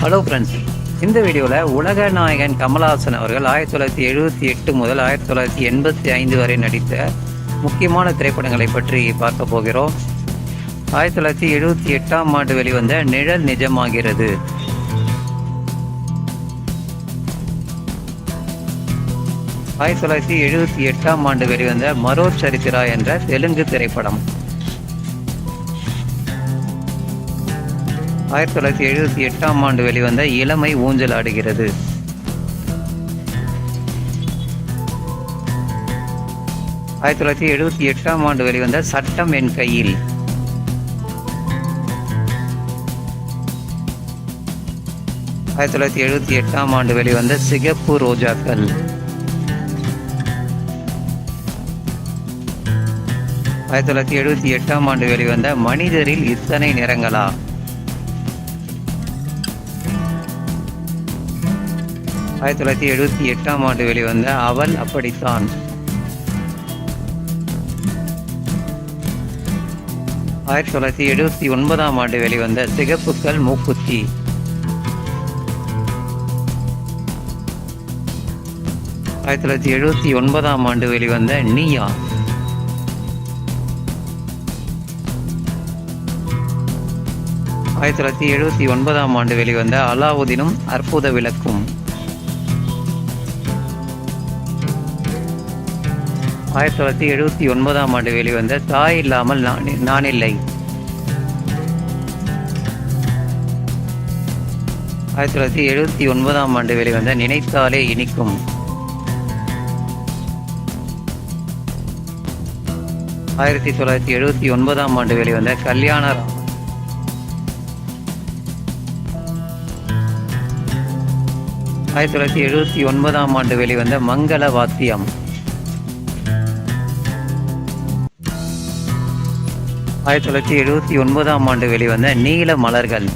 Hello friends இந்த வீடியோவில் உலக நாயகன் கமல்ஹாசன் அவர்கள் ஆயிரத்தி தொள்ளாயிரத்தி எழுபத்தி எட்டு முதல் ஆயிரத்தி தொள்ளாயிரத்தி எண்பத்தி ஐந்து வரை நடித்த முக்கியமான திரைப்படங்களை பற்றி பார்க்க போகிறோம். ஆயிரத்தி தொள்ளாயிரத்தி எழுபத்தி எட்டாம் ஆண்டு வெளிவந்த நிழல் நிஜமாகிறது. ஆயிரத்தி தொள்ளாயிரத்தி எழுபத்தி எட்டாம் ஆண்டு வெளிவந்த மரோ சரித்திரா என்ற தெலுங்கு திரைப்படம். ஆயிரத்தி தொள்ளாயிரத்தி எழுபத்தி எட்டாம் ஆண்டு வெளிவந்த இளமை ஊஞ்சல் ஆடுகிறது ஆயிரத்தி தொள்ளாயிரத்தி எழுபத்தி எட்டாம் ஆண்டு வெளிவந்த சட்டம் என் கையில். ஆயிரத்தி தொள்ளாயிரத்தி எழுபத்தி எட்டாம் ஆண்டு வெளிவந்த சிகப்பு ரோஜாக்கள். ஆயிரத்தி தொள்ளாயிரத்தி எழுபத்தி எட்டாம் ஆண்டு வெளிவந்த மனிதரில் இத்தனை நிறங்களா? ஆயிரத்தி தொள்ளாயிரத்தி எழுபத்தி எட்டாம் ஆண்டு வெளிவந்த அவள் அப்படித்தான். ஆயிரத்தி தொள்ளாயிரத்தி எழுபத்தி ஒன்பதாம் ஆண்டு வெளிவந்த சிகப்புக்கள் மூக்குத்தி. ஆயிரத்தி தொள்ளாயிரத்தி எழுபத்தி ஒன்பதாம் ஆண்டு வெளிவந்த நீயா. ஆயிரத்தி தொள்ளாயிரத்தி எழுபத்தி ஒன்பதாம் ஆண்டு வெளிவந்த அலாவுதீனும் அற்புத விளக்கும். ஆயிரத்தி தொள்ளாயிரத்தி எழுபத்தி ஒன்பதாம் ஆண்டு வெளிவந்த தாய் இல்லாமல் நான் நான் இல்லை. ஆயிரத்தி தொள்ளாயிரத்தி எழுபத்தி ஒன்பதாம் ஆண்டு வெளிவந்த நினைத்தாலே இனிக்கும். ஆயிரத்தி தொள்ளாயிரத்தி எழுபத்தி ஒன்பதாம் ஆண்டு வெளிவந்த கல்யாணராமன் ஆயிரத்தி தொள்ளாயிரத்தி எழுபத்தி ஒன்பதாம் ஆண்டு வெளிவந்த மங்கள வாத்தியம். ஆயிரத்தி தொள்ளாயிரத்தி எழுபத்தி ஒன்பதாம் ஆண்டு வெளிவந்த நீல மலர்கள்.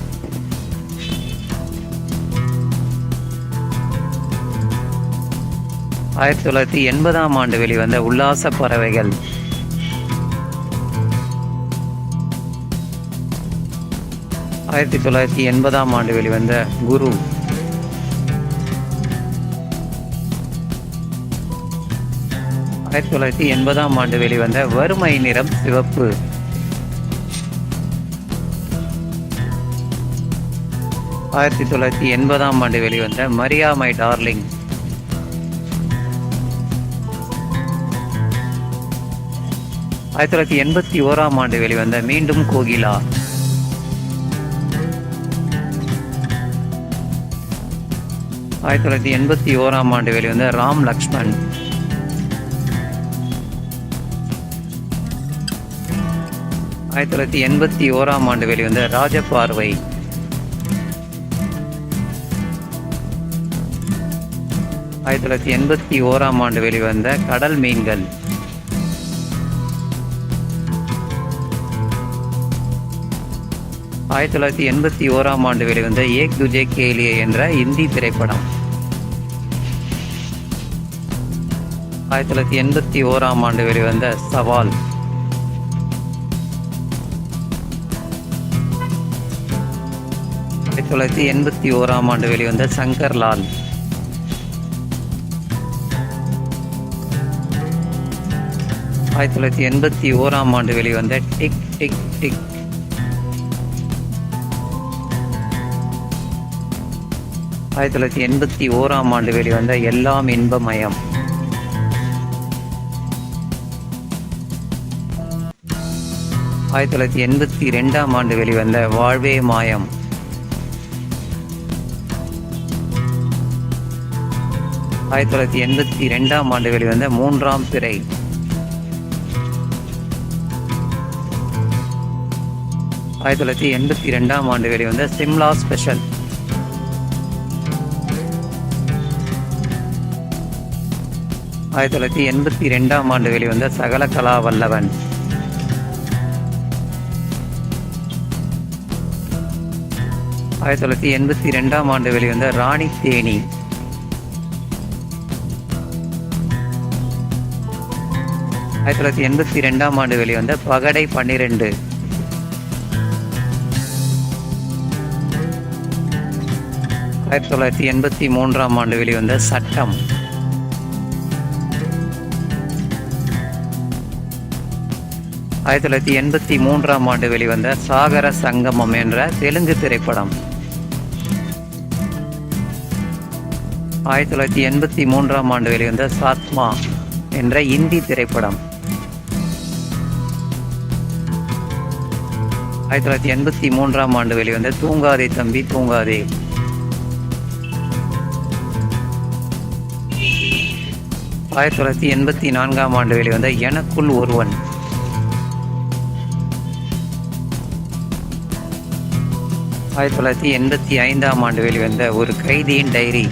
ஆயிரத்தி தொள்ளாயிரத்தி எண்பதாம் ஆண்டு வெளிவந்த உல்லாச பறவைகள். ஆயிரத்தி தொள்ளாயிரத்தி எண்பதாம் ஆண்டு வெளிவந்த குரு. ஆயிரத்தி தொள்ளாயிரத்தி எண்பதாம் ஆண்டு வெளிவந்த வறுமை நிறம் சிவப்பு. ஆயிரத்தி தொள்ளாயிரத்தி எண்பதாம் ஆண்டு வெளிவந்த மரியா மை டார்லிங். ஆயிரத்தி தொள்ளாயிரத்தி எண்பத்தி ஓராம் ஆண்டு வெளிவந்த மீண்டும் கோகிலா. ஆயிரத்தி தொள்ளாயிரத்தி எண்பத்தி ஓராம் ஆண்டு வெளிவந்த ராம் லக்ஷ்மண். ஆயிரத்தி தொள்ளாயிரத்தி எண்பத்தி ஓராம் ஆண்டு வெளிவந்த ராஜபார்வை ஆயிரத்தி தொள்ளாயிரத்தி எண்பத்தி ஓராம் ஆண்டு வெளிவந்த கடல் மீன்கள். ஆயிரத்தி தொள்ளாயிரத்தி எண்பத்தி ஓராம் ஆண்டு வெளிவந்த ஏக் துஜே கேலியே என்ற இந்தி திரைப்படம். ஆயிரத்தி தொள்ளாயிரத்தி எண்பத்தி ஓராம் ஆண்டு வெளிவந்த சவால். ஆயிரத்தி தொள்ளாயிரத்தி எண்பத்தி ஓராம் ஆண்டு வெளிவந்த சங்கர்லால். ஆயிரத்தி தொள்ளாயிரத்தி எண்பத்தி ஓராம் ஆண்டு வெளிவந்த டிக் டிக் டிக். ஆயிரத்தி தொள்ளாயிரத்தி எண்பத்தி ஓராம் ஆண்டு வெளிவந்த எல்லாம் இன்பமயம். ஆயிரத்தி தொள்ளாயிரத்தி எண்பத்தி ரெண்டாம் ஆண்டு வெளிவந்த வாழ்வே மாயம். ஆயிரத்தி தொள்ளாயிரத்தி எண்பத்தி ரெண்டாம் ஆண்டு வெளிவந்த மூன்றாம் பிறை ஆயிரத்தி தொள்ளாயிரத்தி எண்பத்தி ரெண்டாம் ஆண்டு வெளிவந்த சிம்லா ஸ்பெஷல் ஆயிரத்தி தொள்ளாயிரத்தி எண்பத்தி ரெண்டாம் ஆண்டு வெளிவந்த சகல கலா வல்லவன். ஆயிரத்தி தொள்ளாயிரத்தி எண்பத்தி ரெண்டாம் ஆண்டு வெளிவந்த ராணி தேனி. ஆயிரத்தி தொள்ளாயிரத்தி எண்பத்தி ரெண்டாம் ஆண்டு வெளிவந்த பகடை பன்னிரெண்டு. ஆயிரத்தி தொள்ளாயிரத்தி எண்பத்தி மூன்றாம் ஆண்டு வெளிவந்த சட்டம். ஆயிரத்தி தொள்ளாயிரத்தி எண்பத்தி மூன்றாம் ஆண்டு வெளிவந்த சாகர சங்கமம் என்ற தெலுங்கு திரைப்படம். ஆயிரத்தி தொள்ளாயிரத்தி எண்பத்தி மூன்றாம் ஆண்டு வெளிவந்த சாத்மா என்ற இந்தி திரைப்படம். ஆயிரத்தி தொள்ளாயிரத்தி எண்பத்தி மூன்றாம் ஆண்டு வெளிவந்த தூங்காதே தம்பி தூங்காதே. ஆயிரத்தி தொள்ளாயிரத்தி எண்பத்தி நான்காம் ஆண்டு வெளிவந்த எனக்குள் ஒருவன். ஆயிரத்தி தொள்ளாயிரத்தி எண்பத்தி ஐந்தாம் ஆண்டு வெளிவந்த ஒரு கைதியின் டைரி.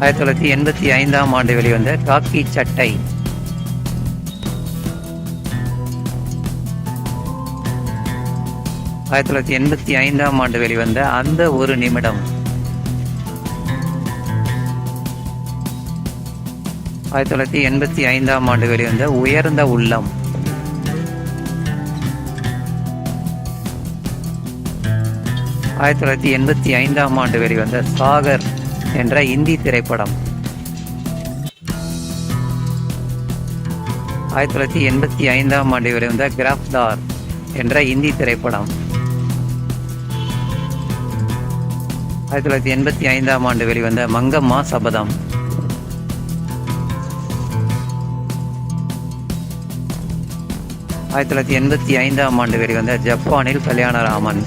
ஆயிரத்தி தொள்ளாயிரத்தி எண்பத்தி ஐந்தாம் ஆண்டு வெளிவந்த காக்கி சட்டை. ஆயிரத்தி தொள்ளாயிரத்தி எண்பத்தி ஐந்தாம் ஆண்டு வெளிவந்த அந்த ஒரு நிமிடம். ஆயிரத்தி தொள்ளாயிரத்தி எண்பத்தி ஐந்தாம் ஆண்டு வெளிவந்த உயர்ந்த உள்ளம். ஆயிரத்தி தொள்ளாயிரத்தி எண்பத்தி ஐந்தாம் ஆண்டு வெளிவந்த சாகர் என்ற இந்தி திரைப்படம். ஆயிரத்தி தொள்ளாயிரத்தி எண்பத்தி ஐந்தாம் ஆண்டு வெளிவந்த கிராஃப்தார் என்ற இந்தி திரைப்படம். ஆயிரத்தி தொள்ளாயிரத்தி எண்பத்தி ஐந்தாம் ஆண்டு வெளிவந்த மங்கம்மா சபதம். ஆயிரத்தி தொள்ளாயிரத்தி எண்பத்தி ஐந்தாம் ஆண்டு வெளிவந்த ஜப்பானில் கல்யாண ராமன்